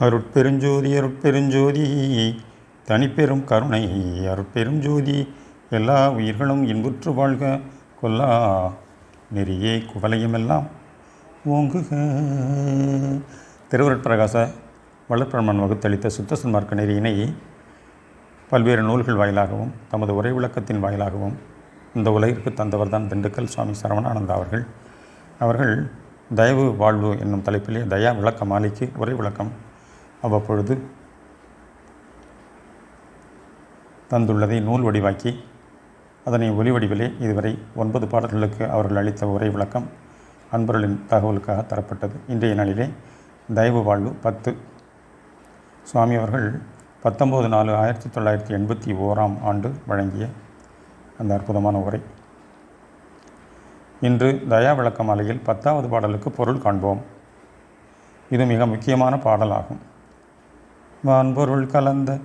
அருட்பெருஞ்சோதி அருட்பெருஞ்சோதி தனிப்பெரும் கருணை அருட்பெருஞ்சோதி எல்லா உயிர்களும் இன்புற்று வாழ்க கொல்லா நெறியே குவலையுமெல்லாம் ஓங்குக. திருவருட்பிரகாச வளர்ப்பிரமன் வகுத்தளித்த சுத்த சன்மார்க்க நெறியினை பல்வேறு நூல்கள் வாயிலாகவும் தமது உரை விளக்கத்தின் வாயிலாகவும் இந்த உலகிற்கு தந்தவர் தான் திண்டுக்கல் சுவாமி சரவணானந்தா அவர்கள். அவர்கள் தயவு வாழ்வு என்னும் தலைப்பிலே தயா விளக்க மாலைக்கு உரை விளக்கம் அவ்வப்பொழுது தந்துள்ளதை நூல் வடிவாக்கி அதனை ஒலி வடிவிலே இதுவரை ஒன்பது பாடல்களுக்கு அவர்கள் அளித்த உரை விளக்கம் அன்பர்களின் தகவலுக்காக தரப்பட்டது. இன்றைய நாளிலே தயவு வாழ்வு பத்து. சுவாமி அவர்கள் பத்தொம்போது நாலு ஆயிரத்தி தொள்ளாயிரத்தி எண்பத்தி ஓராம் ஆண்டு வழங்கிய அந்த அற்புதமான உரை. இன்று தயா விளக்க மாலையில் பத்தாவது பாடலுக்கு பொருள் காண்போம். இது மிக முக்கியமான பாடலாகும். வான்பொருள் கலந்த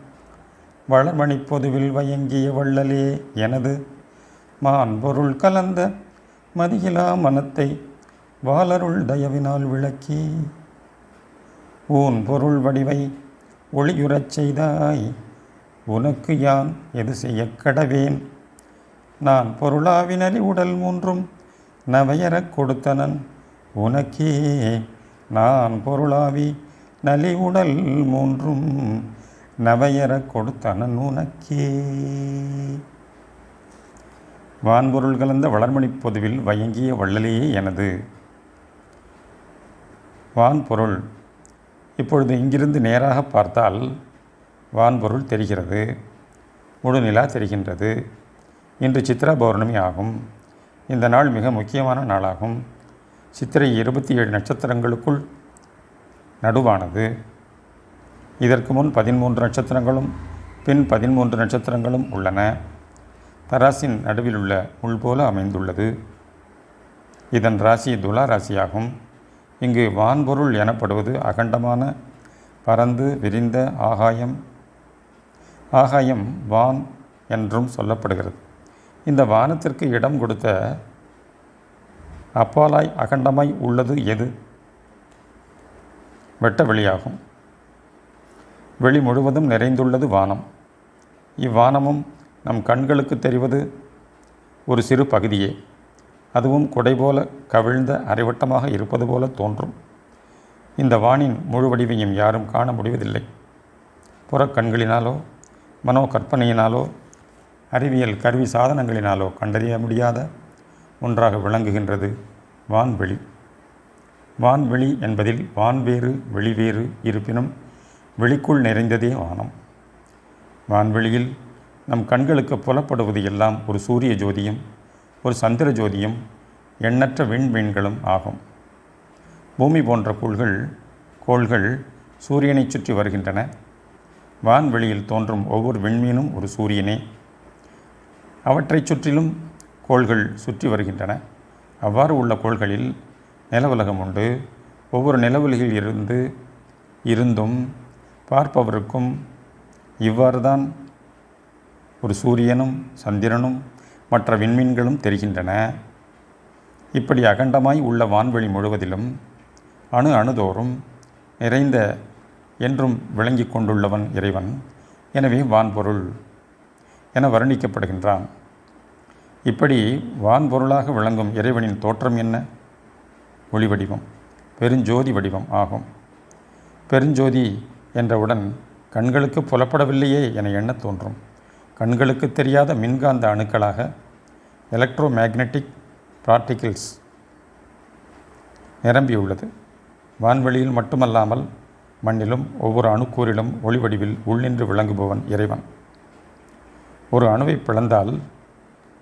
வளமணி பொதுவில் வயங்கிய வள்ளலே எனது மான்பொருள் கலந்த மதியிலா மனத்தை வாளருள் தயவினால் விளக்கி ஊன் பொருள் வடிவை ஒளியுறச் செய்தாய் உனக்கு யான் எது செய்ய கடவேன்? நான் பொருளாவினலி உடல் மூன்றும் நவையரக் கொடுத்தனன் உனக்கே நான் பொருளாவி நலி உடல் மூன்றும் நவையற கொடுத்தன உனக்கே வான்பொருள் கலந்த வளர்மணி பொதுவில் வயங்கிய வள்ளலையே எனது. வான்பொருள். இப்பொழுது இங்கிருந்து நேராக பார்த்தால் வான்பொருள் தெரிகிறது முழு நிலா தெரிகின்றது. இன்று சித்ரா பௌர்ணமி ஆகும். இந்த நாள் மிக முக்கியமான நாளாகும். சித்திரை இருபத்தி ஏழு நட்சத்திரங்களுக்குள் நடுவானது. இதற்கு முன் பதிமூன்று நட்சத்திரங்களும் பின் பதிமூன்று நட்சத்திரங்களும் உள்ளன. தராசின் நடுவில் உள்ள முள் போல அமைந்துள்ளது. இதன் ராசி துலா ராசியாகும். இங்கு வான்பொருள் எனப்படுவது அகண்டமான பரந்து விரிந்த ஆகாயம். ஆகாயம் வான் என்றும் சொல்லப்படுகிறது. இந்த வானத்திற்கு இடம் கொடுத்த அப்பாலாய் அகண்டமாய் உள்ளது எது? வெட்ட வெளியாகும் வெளி முழுவதும் நிறைந்துள்ளது வானம். இவ்வானமும் நம் கண்களுக்கு தெரிவது ஒரு சிறு பகுதியே. அதுவும் குடை போல கவிழ்ந்த அரைவட்டமாக இருப்பது போல தோன்றும். இந்த வானின் முழு வடிவையும் யாரும் காண முடிவதில்லை. புறக்கண்களினாலோ மனோ கற்பனையினாலோ அறிவியல் கருவி சாதனங்களினாலோ கண்டறிய முடியாத ஒன்றாக விளங்குகின்றது வான்வெளி. வான்வெளி என்பதில் வான்வேறு வெளிவேறு இருப்பினும் வெளிக்குள் நிறைந்ததே வானம். வான்வெளியில் நம் கண்களுக்கு புலப்படுவது எல்லாம் ஒரு சூரிய ஜோதியும் ஒரு சந்திர ஜோதியும் எண்ணற்ற விண்மீன்களும் ஆகும். பூமி போன்ற கோள்கள் கோள்கள் சூரியனை சுற்றி வருகின்றன. வான்வெளியில் தோன்றும் ஒவ்வொரு விண்மீனும் ஒரு சூரியனே. அவற்றைச் சுற்றிலும் கோள்கள் சுற்றி வருகின்றன. அவ்வாறு உள்ள கோள்களில் நிலவுலகம் உண்டு ஒவ்வொரு நிலவுலகில் இருந்து இருந்தும் பார்ப்பவருக்கும் இவ்வாறு தான் ஒரு சூரியனும் சந்திரனும் மற்ற விண்மீன்களும் தெரிகின்றன. இப்படி அகண்டமாய் உள்ள வான்வெளி முழுவதிலும் அணு அணுதோறும் நிறைந்த என்றும் விளங்கி கொண்டுள்ளவன் இறைவன். எனவே வான்பொருள் என வர்ணிக்கப்படுகின்றான். இப்படி வான்பொருளாக விளங்கும் இறைவனின் தோற்றம் என்ன? ஒளி வடிவம் பெருஞ்சோதி வடிவம் ஆகும். பெருஞ்சோதி என்றவுடன் கண்களுக்கு புலப்படவில்லையே என எண்ணத் தோன்றும். கண்களுக்கு தெரியாத மின்காந்த அணுக்களாக எலக்ட்ரோ மேக்னெட்டிக் பார்ட்டிகிள்ஸ் நிரம்பியுள்ளது. வான்வெளியில் மட்டுமல்லாமல் மண்ணிலும் ஒவ்வொரு அணுக்கூறிலும் ஒளி வடிவில் உள்நின்று விளங்குபவன் இறைவன். ஒரு அணுவை பிளந்தால்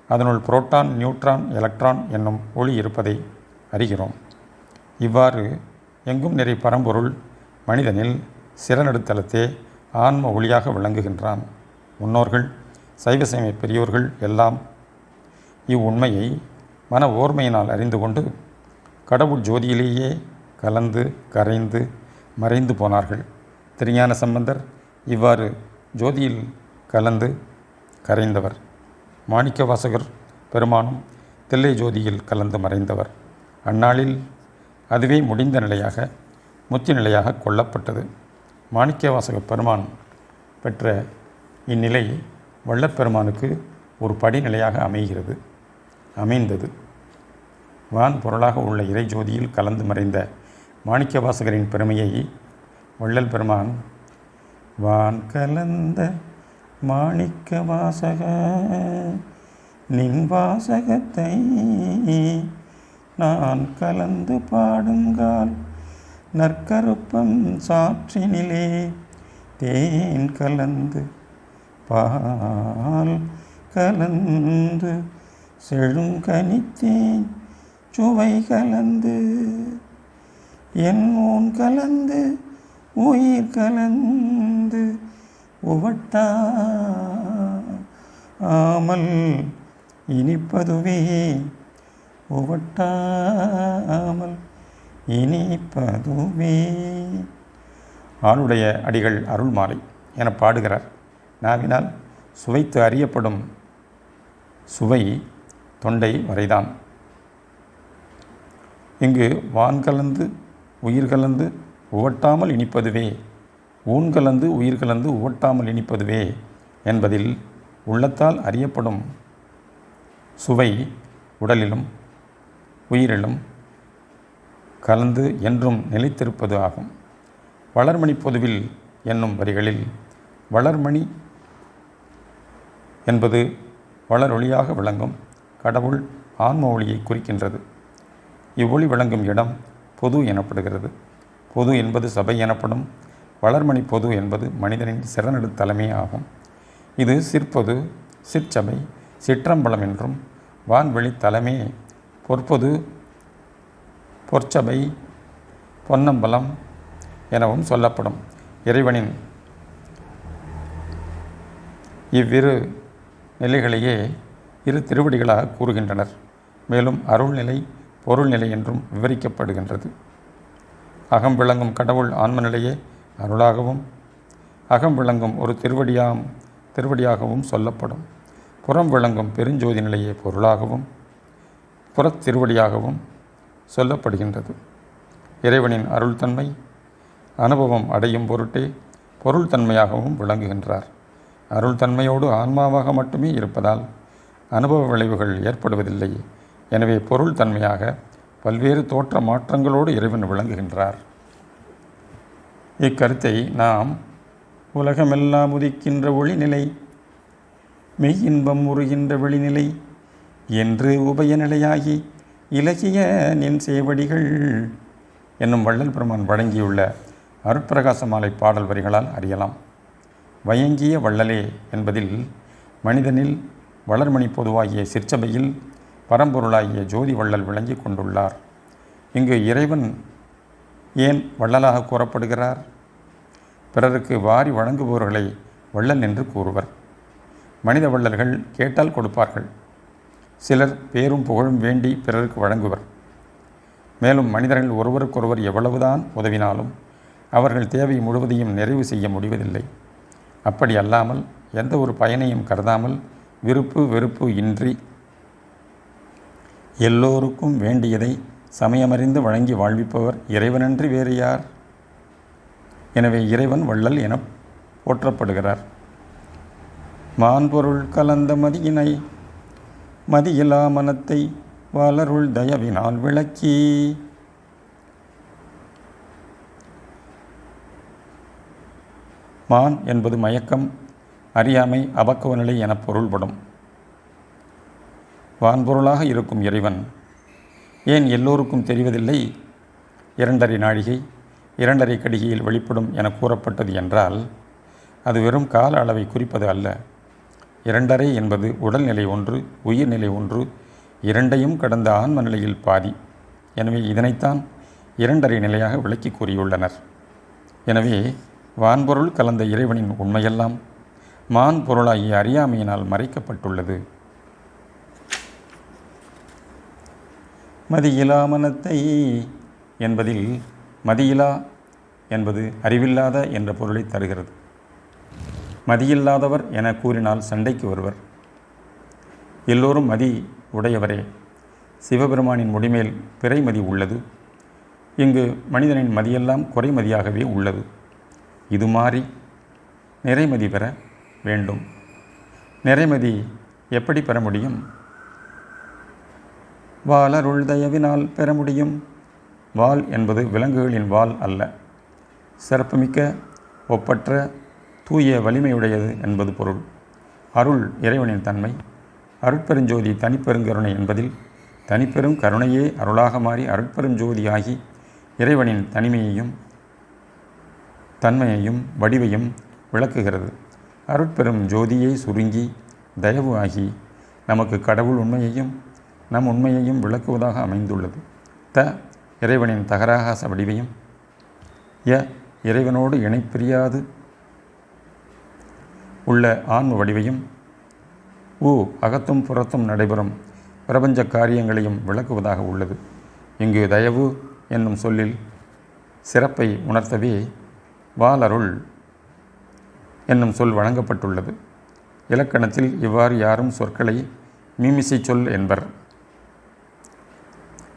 அதனுள் புரோட்டான் நியூட்ரான் எலக்ட்ரான் என்னும் ஒளி இருப்பதை அறிகிறோம். இவ்வாறு எங்கும் நிறை பரம்பொருள் மனிதனில் சிறநடுத்தலத்தே ஆன்ம ஒளியாக விளங்குகின்றான் முன்னோர்கள் சைவ சமய பெரியோர்கள் எல்லாம் இவ்வுண்மையை மன ஓர்மையினால் அறிந்து கொண்டு கடவுள் ஜோதியிலேயே கலந்து கரைந்து மறைந்து போனார்கள். திருஞான சம்பந்தர் இவ்வாறு ஜோதியில் கலந்து கரைந்தவர். மாணிக்க வாசகர் பெருமானும் தில்லை ஜோதியில் கலந்து மறைந்தவர். அந்நாளில் அதுவே முடிந்த நிலையாக முத்தி நிலையாக கொள்ளப்பட்டது மாணிக்கவாசக பெருமான் பெற்ற இந்நிலை வள்ளற்பெருமானுக்கு ஒரு படிநிலையாக அமைகிறது அமைந்தது. வான் பொருளாக உள்ள இறை ஜோதியில் கலந்து மறைந்த மாணிக்கவாசகரின் பெருமையை வள்ளல் பெருமான் வான் கலந்த மாணிக்க வாசக நின் வாசகத்தை நான் கலந்து பாடுங்கால் நற்கருப்பம் சாற்றினிலே. தேன் கலந்து பால் கலந்து செழுங்கனித்தேன் சுவை கலந்து. என் ஊன் கலந்து உயிர் கலந்து உவட்டாமல் இனிப்பதுவே உவட்டாமல் இனிப்பதுவே. ஆளுடைய அடிகள் அருள் மாலை என பாடுகிறார். நாவினால் சுவைத்து அறியப்படும் சுவை தொண்டை வரைதான். இங்கு வான் கலந்து உயிர் கலந்து உவட்டாமல் இனிப்பதுவே. ஊன் கலந்து உயிர் கலந்து உவட்டாமல் இனிப்பதுவே என்பதில் உள்ளத்தால் அறியப்படும் சுவை உடலிலும் உயிரிலும் கலந்து என்றும் நிலைத்திருப்பது ஆகும். வளர்மணி பொதுவில் என்னும் வரிகளில் வளர்மணி என்பது வளரொளியாக விளங்கும் கடவுள் ஆன்ம ஒளியை குறிக்கின்றது. இவ்வொளி விளங்கும் இடம் பொது எனப்படுகிறது. பொது என்பது சபை எனப்படும். வளர்மணி பொது என்பது மனிதனின் சிறநடு தலைமை ஆகும். இது சிற்பொது சிற்சபை சிற்றம்பலம் என்றும் வான்வெளி தலைமை பொற்பொது பொற்சபை பொன்னம்பலம் எனவும் சொல்லப்படும். இறைவனின் இவ்விரு நிலைகளையே இரு திருவடிகளாக கூறுகின்றனர். மேலும் அருள்நிலை பொருள்நிலை என்றும் விவரிக்கப்படுகின்றது. அகம் விளங்கும் கடவுள் ஆன்ம நிலையே அருளாகவும் அகம் விளங்கும் ஒரு திருவடியாம் திருவடியாகவும் சொல்லப்படும். புறம் விளங்கும் பெருஞ்சோதி நிலையே பொருளாகவும் புறத் திருவடியாகவும் சொல்லப்படுகின்றது. இறைவனின் அருள்தன்மை அனுபவம் அடையும் பொருட்டே பொருள் தன்மையாகவும் விளங்குகின்றார். அருள் தன்மையோடு ஆன்மாவாக மட்டுமே இருப்பதால் அனுபவ விளைவுகள் ஏற்படுவதில்லை. எனவே பொருள் தன்மையாக பல்வேறு தோற்ற மாற்றங்களோடு இறைவன் விளங்குகின்றார். இக்கருத்தை நாம் உலகமெல்லாம் உதிக்கின்ற ஒளிநிலை மெய் இன்பம் உருகின்ற வெளிநிலை என்று உபயநிலையாகி இலகிய நின் சேவடிகள் என்னும் வள்ளல் பெருமான் வழங்கியுள்ள அருட்பிரகாச மாலை பாடல் வரிகளால் அறியலாம். வயங்கிய வள்ளலே என்பதில் மனிதனில் வளர்மணி பொதுவாகிய சிற்சபையில் பரம்பொருளாகிய ஜோதி வள்ளல் விளங்கி கொண்டுள்ளார். இங்கு இறைவன் ஏன் வள்ளலாக கூறப்படுகிறார்? பிறருக்கு வாரி வழங்குபவர்களை வள்ளல் என்று கூறுவர். மனித வள்ளல்கள் கேட்டால் கொடுப்பார்கள். சிலர் பேரும் புகழும் வேண்டி பிறருக்கு வழங்குவர். மேலும் மனிதர்கள் ஒருவருக்கொருவர் எவ்வளவுதான் உதவினாலும் அவர்கள் தேவை முழுவதையும் நிறைவு செய்ய முடிவதில்லை. அப்படி அல்லாமல் எந்த ஒரு பயனையும் கருதாமல் விருப்பு வெறுப்பு இன்றி எல்லோருக்கும் வேண்டியதை சமயமறிந்து வழங்கி வாழ்விப்பவர் இறைவனன்றி வேறு யார்? எனவே இறைவன் வள்ளல் என போற்றப்படுகிறார். மான்பொருள் கலந்த மதியினை மதியிலா மனத்தை வளருள் தயவினால் விளக்கி. மான் என்பது மயக்கம் அறியாமை அபக்குவ நிலை என பொருள்படும். வான்பொருளாக இருக்கும் இறைவன் ஏன் எல்லோருக்கும் தெரிவதில்லை? இரண்டரை நாழிகை இரண்டரை கடிகையில் வெளிப்படும் என கூறப்பட்டது என்றால் அது வெறும் கால அளவை குறிப்பது அல்ல. இரண்டரை என்பது உடல்நிலை ஒன்று உயிர்நிலை ஒன்று இரண்டையும் கடந்த ஆன்ம நிலையில் பாதி. எனவே இதனைத்தான் இரண்டரை நிலையாக விளக்கி கூறியுள்ளனர். எனவே வான்பொருள் கலந்த இறைவனின் உண்மையெல்லாம் மான் பொருளாகிய அறியாமையினால் மறைக்கப்பட்டுள்ளது. மதியிலா மனத்தை என்பதில் மதியிலா என்பது அறிவில்லாத என்ற பொருளை தருகிறது. மதியில்லாதவர் என கூறினால் சண்டைக்கு வருவர். எல்லோரும் மதி உடையவரே சிவபெருமானின் முடிமேல் பிறைமதி உள்ளது. இங்கு மனிதனின் மதியெல்லாம் குறைமதியாகவே உள்ளது. இது மாறி நிறைமதி பெற வேண்டும். நிறைமதி எப்படி பெற முடியும்? வாளருள் தயவினால் பெற முடியும். வால் என்பது விலங்குகளின் வால் அல்ல. சிறப்புமிக்க ஒப்பற்ற தூய வலிமையுடையது என்பது பொருள். அருள் இறைவனின் தன்மை. அருட்பெருஞ்சோதி தனிப்பெருங்கருணை என்பதில் தனிப்பெரும் கருணையே அருளாக மாறி அருட்பெருஞ்சோதியாகி இறைவனின் தனிமையையும் தன்மையையும் வடிவையும் விளக்குகிறது. அருட்பெரும் ஜோதியை சுருங்கி தயவு ஆகி நமக்கு கடவுள் உண்மையையும் நம் உண்மையையும் விளக்குவதாக அமைந்துள்ளது. த இறைவனின் தகராகாச வடிவையும் ய இறைவனோடு இணைப்பிரியாது உள்ள ஆன்ம வடிவையும் உ அகத்தும் புறத்தும் நடைபெறும் பிரபஞ்ச காரியங்களையும் விளக்குவதாக உள்ளது. இங்கு தயவு என்னும் சொல்லில் சிறப்பை உணர்த்தவே வாலருள் என்னும் சொல் வழங்கப்பட்டுள்ளது. இலக்கணத்தில் இவ்வாறு யாரும் சொற்களை மீமிசை சொல் என்பர்.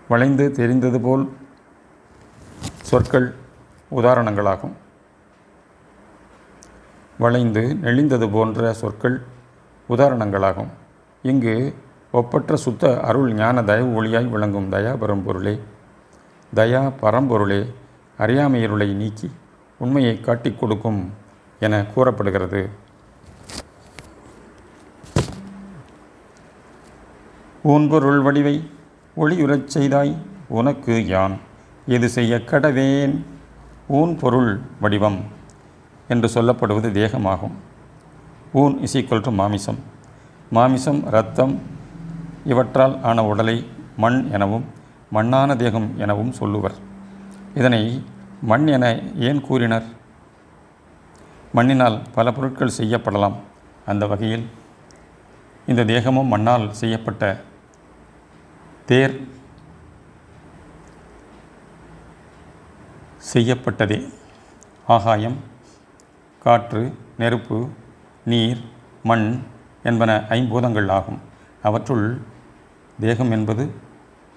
வளைந்து தெரிந்தது போல் சொற்கள் உதாரணங்களாகும். வளைந்து நெளிந்தது போன்ற சொற்கள் உதாரணங்களாகும். இங்கு ஒப்பற்ற சுத்த அருள் ஞான தயவு ஒளியாய் விளங்கும் தயா பரம்பொருளே. தயா பரம்பொருளே அறியாமையருளை நீக்கி உண்மையை காட்டிக் கொடுக்கும் என கூறப்படுகிறது. ஊன்பொருள் வடிவை ஒளியுறச் செய்தாய் உனக்கு யான்? எது செய்ய கடவேன்? ஊன்பொருள் வடிவம் என்று சொல்லப்படுவது தேகமாகும். ஊன் இஸ் ஈக்குவல் டு மாமிசம். மாமிசம் இரத்தம் இவற்றால் ஆன உடலை மண் எனவும் மண்ணான தேகம் எனவும் சொல்லுவர். இதனை மண் என ஏன் கூறினர்? மண்ணினால் பல பொருட்கள் செய்யப்படலாம். அந்த வகையில் இந்த தேகமும் மண்ணால் செய்யப்பட்ட தேர் செய்யப்பட்டதே. ஆகாயம் காற்று நெருப்பு நீர் மண் என்பன ஐம்பூதங்கள் ஆகும். அவற்றுள் தேகம் என்பது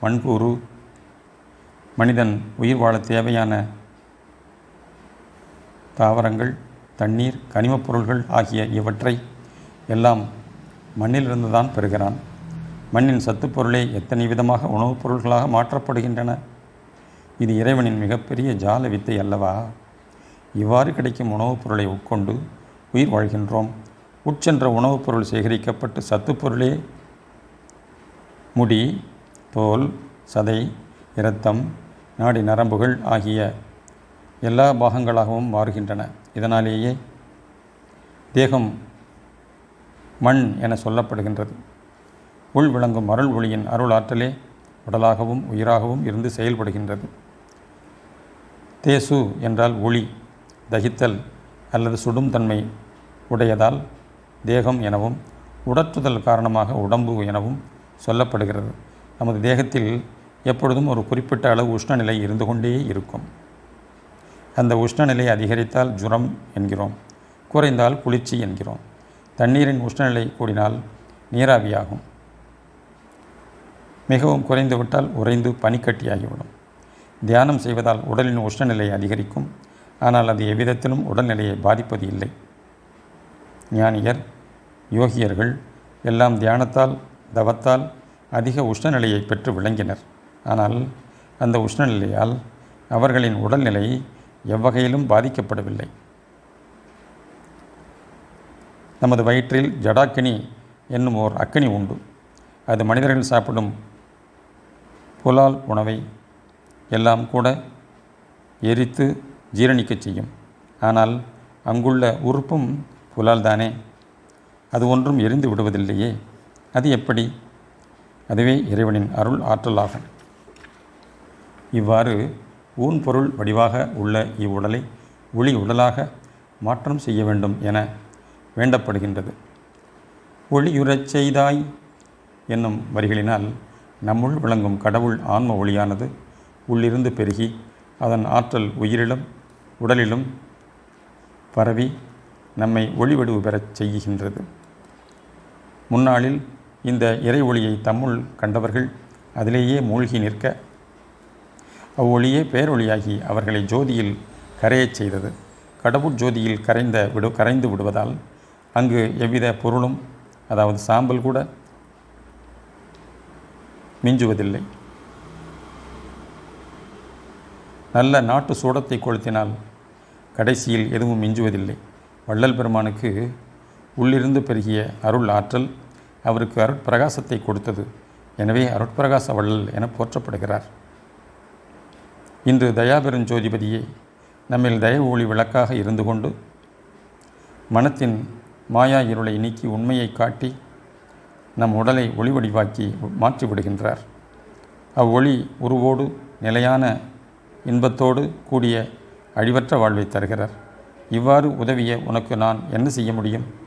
மண்கூறு மனிதன் உயிர் வாழ தேவையான தாவரங்கள் தண்ணீர் கனிமப் பொருள்கள் ஆகிய இவற்றை எல்லாம் மண்ணிலிருந்து தான் பெறுகிறான். மண்ணின் சத்துப்பொருளே எத்தனை விதமாக உணவுப் பொருள்களாக மாற்றப்படுகின்றன? இது இறைவனின் மிகப்பெரிய ஜால வித்தை அல்லவா? இவ்வாறு கிடைக்கும் உணவுப் பொருளை உட்கொண்டு உயிர் வாழ்கின்றோம். உட்சென்ற உணவுப் பொருள் சேகரிக்கப்பட்டு சத்துப்பொருளே முடி தோல் சதை இரத்தம் நாடி நரம்புகள் ஆகிய எல்லா பாகங்களாகவும் மாறுகின்றன. இதனாலேயே தேகம் மண் என சொல்லப்படுகின்றது. உள் விளங்கும் அருள் ஒளியின் அருள் ஆற்றலே உடலாகவும் உயிராகவும் இருந்து செயல்படுகின்றது. தேசு என்றால் ஒளி. தகித்தல் அல்லது சுடும் தன்மை உடையதால் தேகம் எனவும் உடற்றுதல் காரணமாக உடம்பு எனவும் சொல்லப்படுகிறது. நமது தேகத்தில் எப்பொழுதும் ஒரு குறிப்பிட்ட அளவு உஷ்ணநிலை இருந்து கொண்டே இருக்கும். அந்த உஷ்ணநிலை அதிகரித்தால் ஜுரம் என்கிறோம் குறைந்தால் குளிர்ச்சி என்கிறோம். தண்ணீரின் உஷ்ணநிலை கூடினால் நீராவியாகும். மிகவும் குறைந்துவிட்டால் உறைந்து பனிக்கட்டியாகிவிடும். தியானம் செய்வதால் உடலின் உஷ்ணநிலை அதிகரிக்கும். ஆனால் அது எவ்விதத்திலும் உடல்நிலையை பாதிப்பது இல்லை. ஞானியர் யோகியர்கள் எல்லாம் தியானத்தால் தவத்தால் அதிக உஷ்ணநிலையை பெற்று விளங்கினர். ஆனால் அந்த உஷ்ணநிலையால் அவர்களின் உடல்நிலை எவ்வகையிலும் பாதிக்கப்படவில்லை. நமது வயிற்றில் ஜடாக்கினி என்னும் ஓர் அக்கினி உண்டு. அது மனிதர்கள் சாப்பிடும் புலால் உணவை எல்லாம் கூட எரித்து ஜீரணிக்கச் செய்யும். ஆனால் அங்குள்ள உறுப்பும் புலால் தானே அது ஒன்றும் எரிந்து விடுவதில்லையே. அது எப்படி? அதுவே இறைவனின் அருள் ஆற்றலாகும். இவ்வாறு ஊன் பொருள் வடிவாக உள்ள இவ்வுடலை ஒளி உடலாக மாற்றம் செய்ய வேண்டும் என வேண்டப்படுகின்றது. ஒளியுறச் செய்தாய் என்னும் வரிகளினால் நம்முள் விளங்கும் கடவுள் ஆன்ம ஒளியானது உள்ளிருந்து பெருகி அதன் ஆற்றல் உயிரிலும் உடலிலும் பரவி நம்மை ஒளிவடிவு பெறச் செய்கின்றது. முன்னாளில் இந்த இறை ஒளியை தம்முள் கண்டவர்கள் அதிலேயே மூழ்கி நிற்க அவ்வொளியே பேரொளியாகி அவர்களை ஜோதியில் கரையச் செய்தது. கடவுட் ஜோதியில் கரைந்த விடு கரைந்து விடுவதால் அங்கு எவ்வித பொருளும் அதாவது சாம்பல் கூட மிஞ்சுவதில்லை. நல்ல நாட்டு சூடத்தை கொளுத்தினால் கடைசியில் எதுவும் மிஞ்சுவதில்லை. வள்ளல் பெருமானுக்கு உள்ளிருந்து பெருகிய அருள் ஆற்றல் அவருக்கு அருட்பிரகாசத்தை கொடுத்தது. எனவே அருட்பிரகாச வள்ளல் என போற்றப்படுகிறார். இன்று தயாபெருஞ்சோதிபதியே நம்மில் தயவு ஒளி விளக்காக இருந்து கொண்டு மனத்தின் மாயா இருளை நீக்கி உண்மையை காட்டி நம் உடலை ஒளிவடிவாக்கி வடிவாக்கி மாற்றிவிடுகின்றார் அவ்வொளி உருவோடு நிலையான இன்பத்தோடு கூடிய அழிவற்ற வாழ்வை தருகிறார். இவ்வாறு உதவிய உனக்கு நான் என்ன செய்ய முடியும்?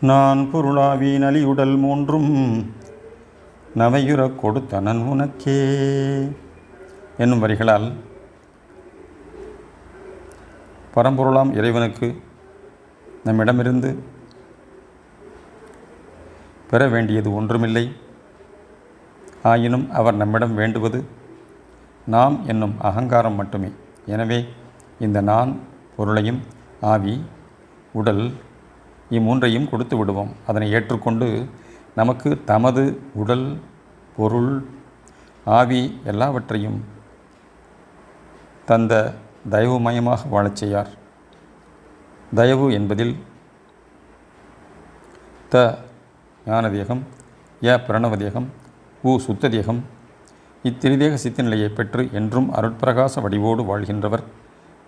நான் பொருளாவி நலியுடல் மூன்றும் நவையுறக் கொடுத்தனன் உனக்கே. என்னும் வரிகளால் பரம்பொருளாம் இறைவனுக்கு நம்மிடமிருந்து பெற வேண்டியது ஒன்றுமில்லை. ஆயினும் அவர் நம்மிடம் வேண்டுவது நாம் என்னும் அகங்காரம் மட்டுமே. எனவே இந்த நான் பொருளையும் ஆவி உடல் இம்மூன்றையும் கொடுத்து விடுவோம். அதனை ஏற்றுக்கொண்டு நமக்கு தமது உடல் பொருள் ஆவி எல்லாவற்றையும் தந்த தயவுமயமாக வாழச் செய்யார். தயவு என்பதில் த ஞானதேகம் ய பிரணவதேகம் உ சுத்ததேகம். இத்திரிதேக சித்த நிலையை பெற்று என்றும் அருட்பிரகாச வடிவோடு வாழ்கின்றவர்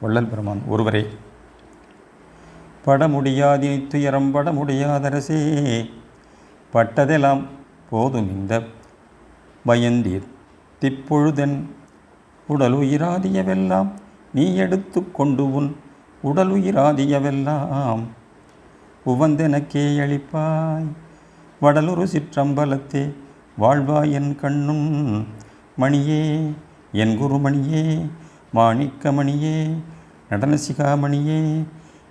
வள்ளல் பெருமான் ஒருவரே. பட முடியாதி துயரம் பட முடியாதரசே பட்டதெல்லாம் போதும் இந்த பயந்தீர். திப்பொழுதென் உடலுயிராதியவெல்லாம் நீ எடுத்து கொண்டு உன் உடலுயிராதியவெல்லாம். உவந்தெனக்கே அளிப்பாய் வடலுரு சிற்றம்பலத்தே வாழ்வாய் என் கண்ணும் மணியே என் குருமணியே மாணிக்கமணியே நடனசிகாமணியே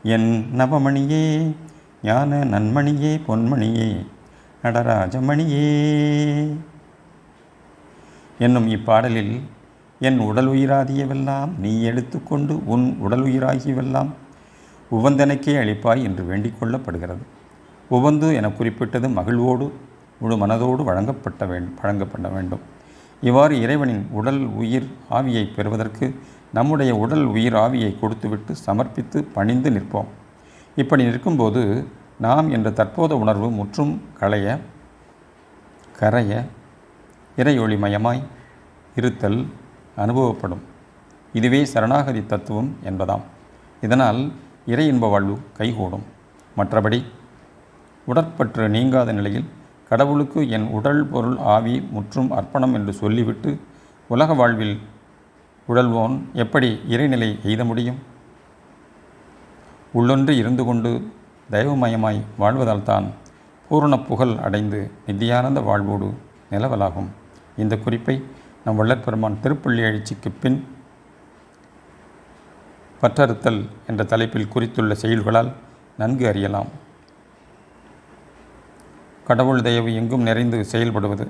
என் நவமணியே ஞான நன்மணியே பொன்மணியே நடராஜமணியே. என்னும் இப்பாடலில் என் உடல் உயிராதியவெல்லாம் நீ எடுத்துக்கொண்டு உன் உடல் உயிராகியவெல்லாம் உவந்தனக்கே அளிப்பாய் என்று வேண்டிக் கொள்ளப்படுகிறது. உவந்து என குறிப்பிட்டது மகிழ்வோடு முழு மனதோடு வழங்கப்பட்ட வேண் வழங்கப்பட வேண்டும். இவ்வாறு இறைவனின் உடல் உயிர் ஆவியை பெறுவதற்கு நம்முடைய உடல் உயிர் ஆவியை கொடுத்துவிட்டு சமர்ப்பித்து பணிந்து நிற்போம். இப்படி நிற்கும்போது நாம் என்ற தற்போத உணர்வு முற்றும் களைய கரைய இறையொளிமயமாய் இருத்தல் அனுபவப்படும். இதுவே சரணாகதி தத்துவம் என்பதாம். இதனால் இறை இன்ப வாழ்வு கைகூடும். மற்றபடி உடற்பற்று நீங்காத நிலையில் கடவுளுக்கு என் உடல் பொருள் ஆவி முற்றும் அர்ப்பணம் என்று சொல்லிவிட்டு உலக வாழ்வில் உழல்வோன் எப்படி இறைநிலை எய்த முடியும்? உள்ளொன்று இருந்து கொண்டு தெய்வமயமாய் வாழ்வதால் தான் பூரண புகழ் அடைந்து நித்தியானந்த வாழ்வோடு நிலவலாகும். இந்த குறிப்பை நம் வள்ளற்பெருமான் திருப்பள்ளி எழுச்சிக்கு பின் பற்றறுத்தல் என்ற தலைப்பில் குறித்துள்ள செயல்களால் நன்கு அறியலாம். கடவுள் தயவு எங்கும் நிறைந்து செயல்படுவது.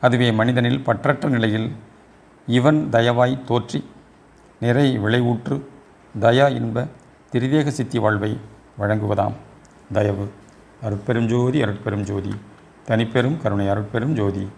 அதுவே மனிதனில் பற்றற்ற நிலையில் இவன் தயவாய் தோற்றி நிறை விளைவூற்று தயா இன்ப திரிதேக சித்தி வாழ்வை வழங்குவதாம். தயவு. அருட்பெரும் ஜோதி அருட்பெரும் ஜோதி தனிப்பெரும் கருணை அருட்பெரும் ஜோதி